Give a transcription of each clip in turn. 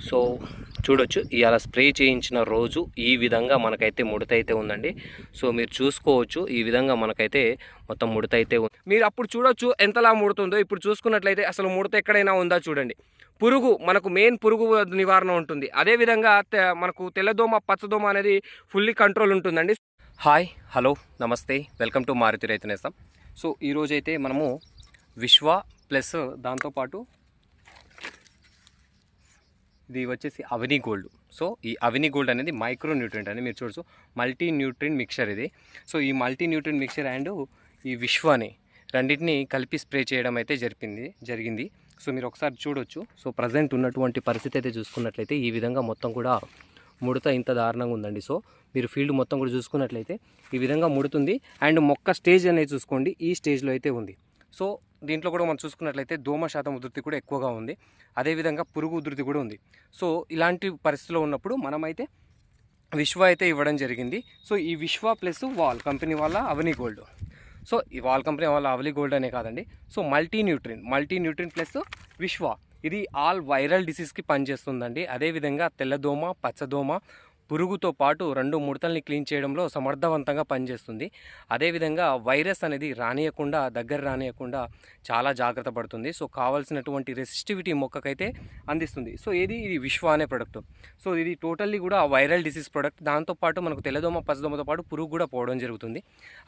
So చూడొచ్చు. ఇవాళ spray చేయించిన రోజు ఈ విధంగా మనకైతే ముడత అయితే ఉందండి. సో మీరు చూసుకోవచ్చు. ఈ విధంగా మనకైతే మొత్తం ముడత అయితే ఉంది మీరు అప్పుడు చూడొచ్చు ఎంతలా ముడుతుందో. ఇప్పుడు చూసుకున్నట్లయితే అసలు ముడత ఎక్కడైనా ఉందా చూడండి. పురుగు మనకు మెయిన్ పురుగు నివారణ ఉంటుంది. అదేవిధంగా తె- మనకు తెల్లదోమ పచ్చదోమ అనేది ఫుల్లీ కంట్రోల్ ఉంటుందండి. హాయ్ హలో నమస్తే. Welcome to Maruti Raithu Nestham. So ఈరోజైతే మనము విశ్వ ప్లస్ దాంతోపాటు ఇది వచ్చేసి అవని గోల్డ్. సో ఈ అవని గోల్డ్ అనేది మైక్రో న్యూట్రియంట్ అని మీరు చూడొచ్చు. మల్టీ న్యూట్రియంట్ మిక్చర్ ఇది. సో ఈ మల్టీ న్యూట్రియంట్ మిక్చర్ అండ్ ఈ విశ్వాని రెండింటిని కలిపి స్ప్రే చేయడం అయితే జరిపింది జరిగింది. సో మీరు ఒకసారి చూడొచ్చు. సో ప్రజెంట్ ఉన్నటువంటి పరిస్థితి అయితే చూసుకున్నట్లయితే ఈ విధంగా మొత్తం కూడా ముడత ఇంత దారుణంగా ఉందండి. సో మీరు ఫీల్డ్ మొత్తం కూడా చూసుకున్నట్లయితే ఈ విధంగా ముడుతుంది. అండ్ మొక్క స్టేజ్ అనేది చూసుకోండి. ఈ స్టేజ్లో అయితే ఉంది. సో దీంట్లో కూడా మనం చూసుకున్నట్లయితే దోమ శాతం ఉధృతి కూడా ఎక్కువగా ఉంది. అదేవిధంగా పురుగు ఉధృతి కూడా ఉంది. సో ఇలాంటి పరిస్థితిలో ఉన్నప్పుడు మనమైతే విశ్వ అయితే ఇవ్వడం జరిగింది. సో ఈ విశ్వ ప్లస్ వాల్ కంపెనీ వాళ్ళ అవని గోల్డ్. సో ఈ వాల్ కంపెనీ వాళ్ళ అవలి గోల్డ్ అనే కాదండి. So multi nutrient multi nutrient plus Vishwa. ఇది ఆల్ వైరల్ డిసీజ్కి పనిచేస్తుందండి. అదేవిధంగా తెల్లదోమ పచ్చదోమ పురుగుతో పాటు రెండు ముడతల్ని క్లీన్ చేయడంలో సమర్థవంతంగా పనిచేస్తుంది. అదేవిధంగా వైరస్ అనేది రానియకుండా దగ్గర రానియకుండా చాలా జాగ్రత్త పడుతుంది. సో కావాల్సినటువంటి రెసిస్టివిటీ మొక్కకైతే అందిస్తుంది. సో ఏది? ఇది విశ్వ అనే ప్రొడక్ట్. సో ఇది టోటల్లీ కూడా వైరల్ డిసీజ్ ప్రొడక్ట్. దాంతోపాటు మనకు తెల్లదోమ పచ్చదోమతో పాటు పురుగు కూడా పోవడం జరుగుతుంది.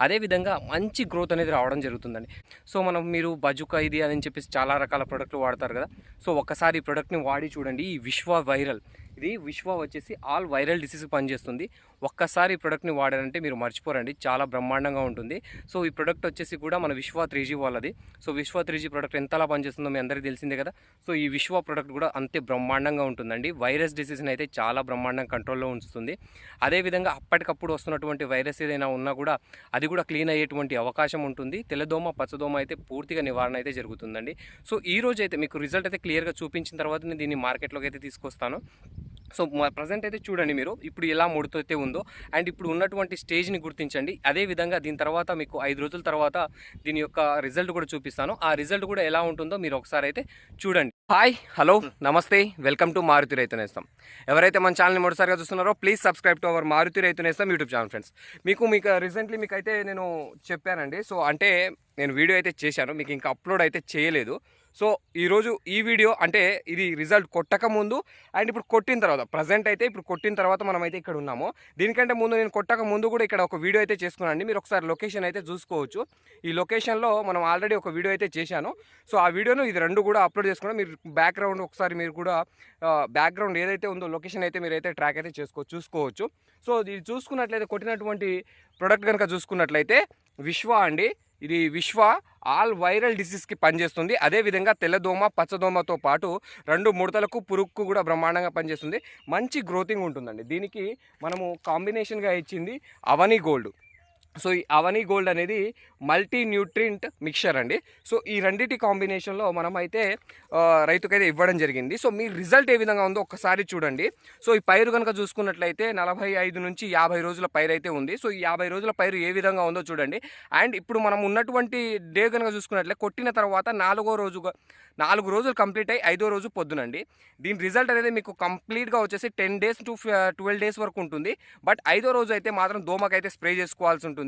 అదేవిధంగా మంచి గ్రోత్ అనేది రావడం జరుగుతుందండి. సో మనం మీరు బజుకా ఇది అని చెప్పేసి చాలా రకాల ప్రొడక్ట్లు వాడతారు కదా. సో ఒకసారి ఈ ప్రొడక్ట్ని వాడి చూడండి. ఈ విశ్వ వైరల్. ఇది విశ్వ వచ్చేసి ఆల్ వైరల్ డిసీజ్ పనిచేస్తుంది. ఒక్కసారి ఈ ప్రోడక్ట్ని వాడారంటే మీరు మర్చిపోరండి. చాలా బ్రహ్మాండంగా ఉంటుంది. సో ఈ ప్రోడక్ట్ వచ్చేసి కూడా మన విశ్వ త్రీ జీ వాళ్ళది. So Vishwa three G product ఎంతలా పనిచేస్తుందో మీ అందరికీ తెలిసిందే కదా. సో ఈ విశ్వ ప్రోడక్ట్ కూడా అంతే బ్రహ్మాండంగా ఉంటుందండి. వైరస్ డిసీజ్ని అయితే చాలా బ్రహ్మాండంగా కంట్రోల్లో ఉంచుతుంది. అదేవిధంగా అప్పటికప్పుడు వస్తున్నటువంటి వైరస్ ఏదైనా ఉన్నా కూడా అది కూడా క్లీన్ అయ్యేటువంటి అవకాశం ఉంటుంది. తెల్లదోమ పచ్చదోమ అయితే పూర్తిగా నివారణ అయితే జరుగుతుందండి. సో ఈ రోజు అయితే మీకు రిజల్ట్ అయితే క్లియర్గా చూపించిన తర్వాత నేను దీన్ని మార్కెట్లోకి అయితే తీసుకొస్తాను. సో ప్రజెంట్ అయితే చూడండి మీరు. ఇప్పుడు ఎలా ముడుతైతే ఉందో అండ్ ఇప్పుడు ఉన్నటువంటి స్టేజ్ని గుర్తించండి. అదే విధంగా దీని తర్వాత మీకు ఐదు రోజుల తర్వాత దీని యొక్క రిజల్ట్ కూడా చూపిస్తాను. ఆ రిజల్ట్ కూడా ఎలా ఉంటుందో మీరు ఒకసారి అయితే చూడండి. హాయ్ హలో నమస్తే వెల్కమ్ టు మారుతి రైతు నేస్తం ఎవరైతే మన ఛానల్ని మొదటిసారిగా చూస్తున్నారో please subscribe to our Maruti Raithu Nestham YouTube channel friends మీకు మీకు రీసెంట్లీ మీకు అయితే నేను చెప్పానండి. సో అంటే నేను వీడియో అయితే చేశాను. మీకు ఇంకా అప్లోడ్ అయితే చేయలేదు. సో ఈరోజు ఈ వీడియో అంటే ఇది రిజల్ట్ కొట్టక ముందు అండ్ ఇప్పుడు కొట్టిన తర్వాత ప్రజెంట్ అయితే ఇప్పుడు కొట్టిన తర్వాత మనం అయితే ఇక్కడ ఉన్నాము. దీనికంటే ముందు నేను కొట్టక ముందు కూడా ఇక్కడ ఒక వీడియో అయితే చేసుకున్నాను మీరు ఒకసారి లొకేషన్ అయితే చూసుకోవచ్చు. ఈ లొకేషన్లో మనం ఆల్రెడీ ఒక వీడియో అయితే చేశాను. సో ఆ వీడియోను ఇది రెండు కూడా అప్లోడ్ చేసుకున్నాం మీరు బ్యాక్గ్రౌండ్ ఒకసారి మీరు కూడా బ్యాక్గ్రౌండ్ ఏదైతే ఉందో లొకేషన్ అయితే మీరు అయితే ట్రాక్ అయితే చేసుకో చూసుకోవచ్చు. సో ఇది చూసుకున్నట్లయితే కొట్టినటువంటి ప్రొడక్ట్ కనుక చూసుకున్నట్లయితే విశ్వ అండి. ఇది విశ్వ ఆల్ వైరల్ డిసీజ్కి పనిచేస్తుంది. అదేవిధంగా తెల్లదోమ పచ్చదోమతో పాటు రెండు ముడతలకు పురుగుకు కూడా బ్రహ్మాండంగా పనిచేస్తుంది. మంచి గ్రోతింగ్ ఉంటుందండి. దీనికి మనము కాంబినేషన్గా ఇచ్చింది అవని గోల్డ్. సో ఈ అవని గోల్డ్ అనేది మల్టీ న్యూట్రింట్ మిక్చర్ అండి. సో ఈ రెండింటి కాంబినేషన్లో మనం అయితే రైతుకైతే ఇవ్వడం జరిగింది. సో మీ రిజల్ట్ ఏ విధంగా ఉందో ఒక్కసారి చూడండి. సో ఈ పైరు కనుక చూసుకున్నట్లయితే నలభై ఐదు నుంచి యాభై రోజుల పైరు అయితే ఉంది. సో ఈ యాభై రోజుల పైరు ఏ విధంగా ఉందో చూడండి. అండ్ ఇప్పుడు మనం ఉన్నటువంటి డే కనుక చూసుకున్నట్లయితే కొట్టిన తర్వాత నాలుగో రోజుగా నాలుగు రోజులు కంప్లీట్ అయ్యి ఐదో రోజు పొద్దునండి. దీని రిజల్ట్ అనేది మీకు కంప్లీట్గా వచ్చేసి ten days to twelve days వరకు ఉంటుంది. బట్ ఐదో రోజు అయితే మాత్రం దోమకైతే స్ప్రే చేసుకోవాల్సి ఉంటుంది.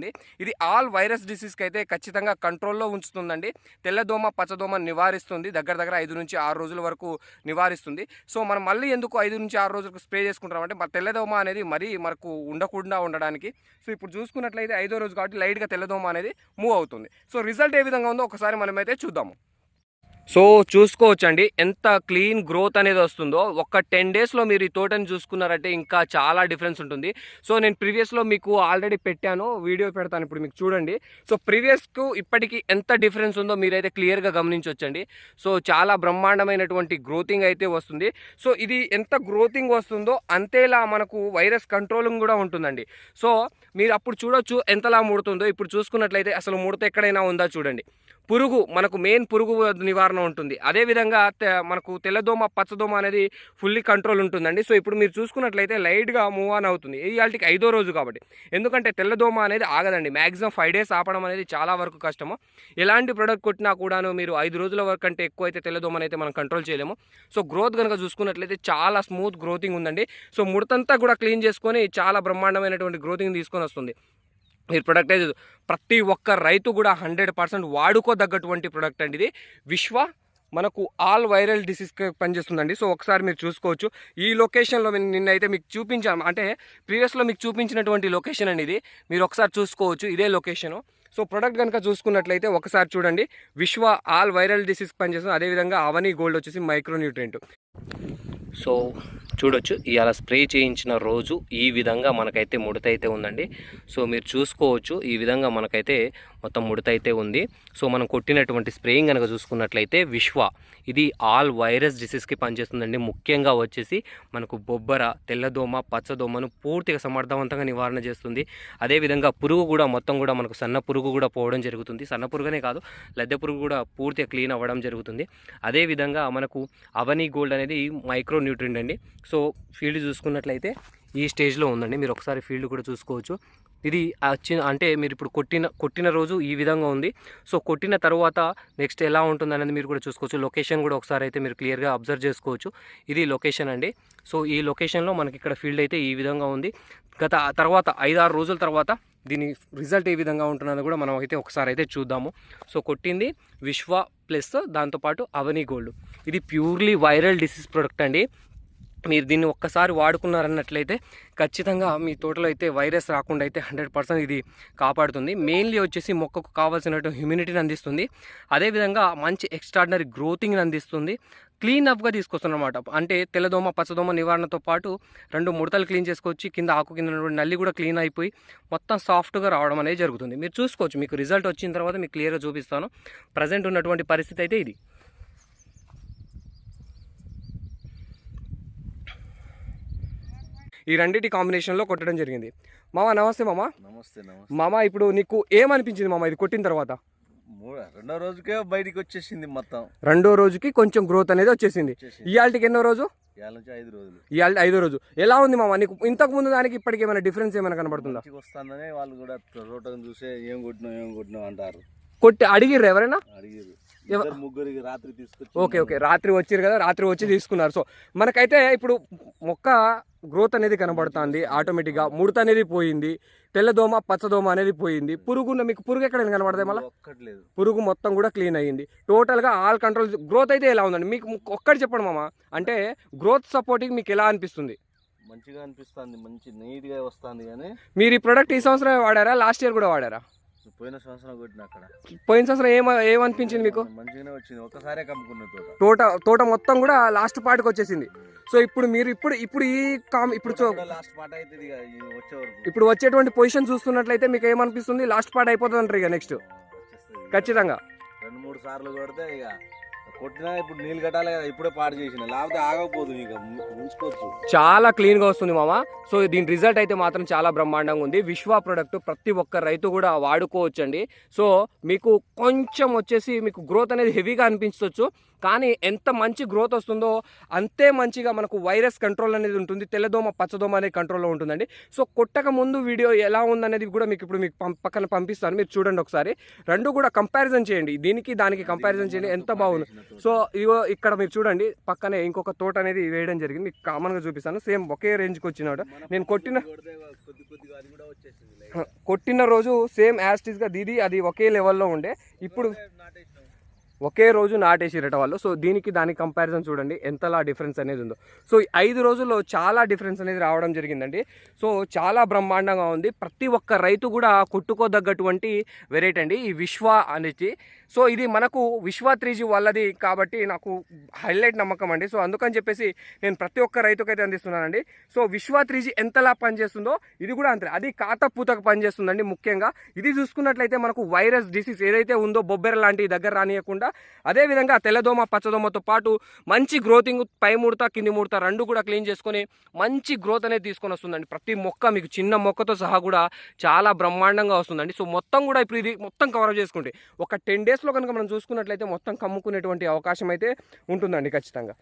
ఇది ఆల్ వైరస్ డిసీజ్కి అయితే ఖచ్చితంగా కంట్రోల్లో ఉంచుతుందండి. తెల్లదోమ పచ్చదోమ నివారిస్తుంది. దగ్గర దగ్గర ఐదు నుంచి ఆరు రోజుల వరకు నివారిస్తుంది. సో మనం మళ్ళీ ఎందుకు ఐదు నుంచి ఆరు రోజులకు స్ప్రే చేసుకుంటామంటే మన తెల్లదోమ అనేది మరీ మనకు ఉండకుండా ఉండడానికి. సో ఇప్పుడు చూసుకున్నట్లయితే ఐదో రోజు కాబట్టి లైట్గా తెల్లదోమ అనేది మూవ్ అవుతుంది. సో రిజల్ట్ ఏ విధంగా ఉందో ఒకసారి మనమైతే చూద్దాము. సో చూసుకోవచ్చండి. ఎంత క్లీన్ గ్రోత్ అనేది వస్తుందో ఒక టెన్ డేస్లో మీరు ఈ తోటని చూసుకున్నారంటే ఇంకా చాలా డిఫరెన్స్ ఉంటుంది. సో నేను ప్రీవియస్లో మీకు ఆల్రెడీ పెట్టాను వీడియో పెడతాను ఇప్పుడు మీకు చూడండి. సో ప్రీవియస్కు ఇప్పటికి ఎంత డిఫరెన్స్ ఉందో మీరైతే క్లియర్గా గమనించవచ్చండి సో చాలా బ్రహ్మాండమైనటువంటి గ్రోతింగ్ అయితే వస్తుంది. సో ఇది ఎంత గ్రోతింగ్ వస్తుందో అంతేలా మనకు వైరస్ కంట్రోలింగ్ కూడా ఉంటుందండి. సో మీరు అప్పుడు చూడొచ్చు ఎంతలా ముడుతుందో. ఇప్పుడు చూసుకున్నట్లయితే అసలు ముడత ఎక్కడైనా ఉందా చూడండి. పురుగు మనకు మెయిన్ పురుగు నివారణ ఉంటుంది. అదేవిధంగా తె- మనకు తెల్లదోమ పచ్చదోమ అనేది ఫుల్లీ కంట్రోల్ ఉంటుందండి. సో ఇప్పుడు మీరు చూసుకున్నట్లయితే లైట్గా మూవ్ ఆన్ అవుతుంది. ఇది వాళ్ళకి ఐదో రోజు కాబట్టి. ఎందుకంటే తెల్లదోమ అనేది ఆగదండి. మ్యాక్సిమం ఫైవ్ డేస్ ఆపడం అనేది చాలా వరకు కష్టము. ఎలాంటి ప్రొడక్ట్ కొట్టినా కూడాను మీరు ఐదు రోజుల వరకు కంటే ఎక్కువ అయితే తెల్లదోమని అయితే మనం కంట్రోల్ చేయలేము. సో గ్రోత్ కనుక చూసుకున్నట్లయితే చాలా స్మూత్ గ్రోతింగ్ ఉందండి. సో ముడతంతా కూడా క్లీన్ చేసుకొని చాలా బ్రహ్మాండమైనటువంటి గ్రోతింగ్ తీసుకొని వస్తుంది. మీరు ప్రొడక్ట్ అయితే ప్రతి ఒక్క రైతు కూడా హండ్రెడ్ పర్సెంట్ వాడుకోదగ్గటువంటి ప్రొడక్ట్ అండి ఇది. విశ్వ మనకు ఆల్ వైరల్ డిసీజ్కి పనిచేస్తుందండి. సో ఒకసారి మీరు చూసుకోవచ్చు. ఈ లొకేషన్లో నిన్నైతే మీకు చూపించాను. అంటే ప్రీవియస్లో మీకు చూపించినటువంటి లొకేషన్ అనేది మీరు ఒకసారి చూసుకోవచ్చు ఇదే లొకేషను సో ప్రొడక్ట్ కనుక చూసుకున్నట్లయితే ఒకసారి చూడండి. విశ్వ ఆల్ వైరల్ డిసీజ్కి పనిచేస్తుంది. అదేవిధంగా అవని గోల్డ్ వచ్చేసి మైక్రోన్యూట్రియంట్ సో చూడొచ్చు. ఇవాళ స్ప్రే చేయించిన రోజు ఈ విధంగా మనకైతే ముడత అయితే ఉందండి. సో మీరు చూసుకోవచ్చు. ఈ విధంగా మనకైతే మొత్తం ముడత అయితే ఉంది. సో మనం కొట్టినటువంటి స్ప్రేయింగ్ కనుక చూసుకున్నట్లయితే విశ్వ ఇది ఆల్ వైరస్ డిసీజ్కి పనిచేస్తుందండి. ముఖ్యంగా వచ్చేసి మనకు బొబ్బర తెల్లదోమ పచ్చదోమను పూర్తిగా సమర్థవంతంగా నివారణ చేస్తుంది. అదేవిధంగా పురుగు కూడా మొత్తం కూడా మనకు సన్న పురుగు కూడా పోవడం జరుగుతుంది. సన్న పురుగునే కాదు లద్దె పురుగు కూడా పూర్తిగా క్లీన్ అవ్వడం జరుగుతుంది. అదేవిధంగా మనకు అవని గోల్డ్ అనేది మైక్రో న్యూట్రియంట్ అండి. సో ఫీల్డ్ చూసుకున్నట్లయితే ఈ స్టేజ్లో ఉందండి. మీరు ఒకసారి ఫీల్డ్ కూడా చూసుకోవచ్చు. ఇది వచ్చిన అంటే మీరు ఇప్పుడు కొట్టిన కొట్టిన రోజు ఈ విధంగా ఉంది. సో కొట్టిన తర్వాత నెక్స్ట్ ఎలా ఉంటుంది అనేది మీరు కూడా చూసుకోవచ్చు. లొకేషన్ కూడా ఒకసారి అయితే మీరు క్లియర్గా అబ్జర్వ్ చేసుకోవచ్చు. ఇది లొకేషన్ అండి. సో ఈ లొకేషన్లో మనకి ఇక్కడ ఫీల్డ్ అయితే ఈ విధంగా ఉంది. గత తర్వాత ఐదారు రోజుల తర్వాత దీని రిజల్ట్ ఏ విధంగా ఉంటుందని కూడా మనం అయితే ఒకసారి అయితే చూద్దాము. సో కొట్టింది విశ్వ ప్లస్ దాంతోపాటు అవని గోల్డ్. ఇది ప్యూర్లీ వైరల్ డిసీజ్ ప్రొడక్ట్ అండి. మీరు దీన్ని ఒక్కసారి వాడుకున్నారన్నట్లయితే ఖచ్చితంగా మీ తోటలో అయితే వైరస్ రాకుండా అయితే హండ్రెడ్ పర్సెంట్ ఇది కాపాడుతుంది. మెయిన్లీ వచ్చేసి మొక్కకు కావాల్సినటువంటి హ్యూమినిటీని అందిస్తుంది. అదేవిధంగా మంచి ఎక్స్ట్రాడినరీ గ్రోతింగ్ని అందిస్తుంది. క్లీన్ అప్గా తీసుకొస్తుందన్నమాట. అంటే తెల్లదోమ పచ్చదోమ నివారణతో పాటు రెండు ముడతలు క్లీన్ చేసుకొచ్చి కింద ఆకు కింద నల్లి కూడా క్లీన్ అయిపోయి మొత్తం సాఫ్ట్గా రావడం అనేది జరుగుతుంది. మీరు చూసుకోవచ్చు. మీకు రిజల్ట్ వచ్చిన తర్వాత మీకు క్లియర్గా చూపిస్తాను. ప్రజెంట్ ఉన్నటువంటి పరిస్థితి అయితే ఇది. ఈ రెండింటి కాంబినేషన్లో కొట్టడం జరిగింది. మామ నమస్తే మామ. నమస్తే నమస్తే. మామ ఇప్పుడు నీకు ఏమనిపించింది మామ ఇది కొట్టిన తర్వాత? రెండో రోజుకే బయటికి వచ్చేసింది మొత్తం. రెండో రోజుకి కొంచెం గ్రోత్ అనేది వచ్చేసింది. ఇవాళకి ఎన్నో రోజు? ఐదు రోజులు. ఇవాళ ఐదో రోజు. ఎలా ఉంది మామ? నీకు ఇంతకు ముందు దానికి ఇప్పటికి ఏమైనా డిఫరెన్స్ ఏమైనా కనబడుతుందా? వస్తుందని వాళ్ళు కూడా చూసే ఏం కొట్టినావు ఏం కొట్టినావు అంటారు. కొట్టి అడిగిర్రు ఎవరైనా? అడిగారు ముగ్గురికి రాత్రి తీసుకొచ్చి ఓకే ఓకే. రాత్రి వచ్చిర్రు కదా రాత్రి వచ్చి తీసుకున్నారు. సో మనకైతే ఇప్పుడు మొక్క గ్రోత్ అనేది కనబడుతుంది ఆటోమేటిక్గా ముడత అనేది పోయింది తెల్లదోమ పచ్చదోమ అనేది పోయింది. పురుగు మీకు పురుగు ఎక్కడైనా కనబడతాయి మళ్ళీ? పురుగు మొత్తం కూడా క్లీన్ అయ్యింది. టోటల్గా ఆల్ కంట్రోల్ గ్రోత్ అయితే ఎలా ఉందండి? మీకు ఒక్కటి చెప్పండి మామ. అంటే గ్రోత్ సపోర్టింగ్ మీకు ఎలా అనిపిస్తుంది? మంచిగా అనిపిస్తుంది మంచి నీట్గా వస్తుంది కానీ మీరు ఈ ప్రోడక్ట్ ఈ సంవత్సరం వాడారా? లాస్ట్ ఇయర్ కూడా వాడారా? పోయిన సంవత్సరం కొట్టిన అక్కడ. పోయిన సంవత్సరం ఏమ ఏమనిపించింది మీకు? మంచిగానే వచ్చింది. ఒక్కసారే కమ్ముకున్న తోట. తోట తోట మొత్తం కూడా లాస్ట్ పార్ట్కి వచ్చేసింది. సో ఇప్పుడు మీరు ఇప్పుడు ఇప్పుడు ఈ కామ్ ఇప్పుడు చూ- లాస్ట్ పాట అవుతుంది వచ్చే వరకు. ఇప్పుడు వచ్చేటువంటి పొజిషన్ చూస్తున్నట్లయితే మీకు ఏమనిపిస్తుంది? లాస్ట్ పార్ట్ అయిపోతుంది అంటారు ఇక నెక్స్ట్. ఖచ్చితంగా. రెండు మూడు సార్లు కొడితే ఇక కొట్టినా ఇప్పుడు నీళ్ళు కట్టాలి కదా ఇప్పుడే పాడు చేసిన. లేకపోతే ఆగకపోదు ఇక ఉంచుకోవచ్చు చాలా క్లీన్గా వస్తుంది మామ. సో దీని రిజల్ట్ అయితే మాత్రం చాలా బ్రహ్మాండంగా ఉంది. విశ్వ ప్రోడక్ట్ ప్రతి ఒక్క రైతు కూడా వాడుకోవచ్చండి. సో మీకు కొంచెం వచ్చేసి మీకు గ్రోత్ అనేది హెవీగా అనిపించవచ్చు కానీ ఎంత మంచి గ్రోత్ వస్తుందో అంతే మంచిగా మనకు వైరస్ కంట్రోల్ అనేది ఉంటుంది తెల్లదోమ పచ్చదోమ అనేది కంట్రోల్లో ఉంటుందండి. సో కొట్టక ముందు వీడియో ఎలా ఉందనేది కూడా మీకు ఇప్పుడు మీకు పం- పక్కన పంపిస్తాను మీరు చూడండి ఒకసారి. రెండు కూడా కంపారిజన్ చేయండి దీనికి దానికి కంపారిజన్ చేయండి ఎంత బాగుంది. సో ఇగో ఇక్కడ మీరు చూడండి పక్కనే ఇంకొక తోట అనేది వేయడం జరిగింది మీకు కామన్గా చూపిస్తాను. సేమ్ ఒకే రేంజ్కి వచ్చినాడు. నేను కొట్టిన కొట్టిన రోజు సేమ్ యాస్టిస్గా దీది అది ఒకే లెవెల్లో ఉండే. ఇప్పుడు ఒకే రోజు నాటేసిరట వాళ్ళు. సో దీనికి దానికి కంపారిజన్ చూడండి ఎంతలా డిఫరెన్స్ అనేది ఉందో. సో ఈ ఐదు రోజుల్లో చాలా డిఫరెన్స్ అనేది రావడం జరిగిందండి. సో చాలా బ్రహ్మాండంగా ఉంది. ప్రతి ఒక్క రైతు కూడా కొట్టుకోదగ్గటువంటి వెరైటీ అండి. ఈ విశ్వ అనేది. సో ఇది మనకు విశ్వ త్రీజీ వాళ్ళది కాబట్టి నాకు హైలైట్ నమ్మకం అండి. సో అందుకని చెప్పేసి నేను ప్రతి ఒక్క రైతుకైతే అందిస్తున్నానండి. సో విశ్వ త్రీజీ ఎంతలా పనిచేస్తుందో ఇది కూడా అంతే. అది కాత పూతకు పనిచేస్తుందండి ముఖ్యంగా. ఇది చూసుకున్నట్లయితే మనకు వైరస్ డిసీజ్ ఏదైతే ఉందో బొబ్బెర లాంటి దగ్గర రానియకుండా అదేవిధంగా తెల్లదోమ పచ్చదోమతో పాటు మంచి గ్రోతింగ్ పై ముడత కింది ముడత రెండు కూడా క్లీన్ చేసుకొని మంచి గ్రోత్ అనేది తీసుకొని వస్తుందండి. ప్రతి మొక్క మీకు చిన్న మొక్కతో సహా కూడా చాలా బ్రహ్మాండంగా వస్తుందండి. సో మొత్తం కూడా ఇప్పుడు ఇది మొత్తం కవర్ చేసుకుంటే ఒక టెన్ డేస్లో కనుక మనం చూసుకున్నట్లయితే మొత్తం కమ్ముకునేటువంటి అవకాశం అయితే ఉంటుందండి ఖచ్చితంగా.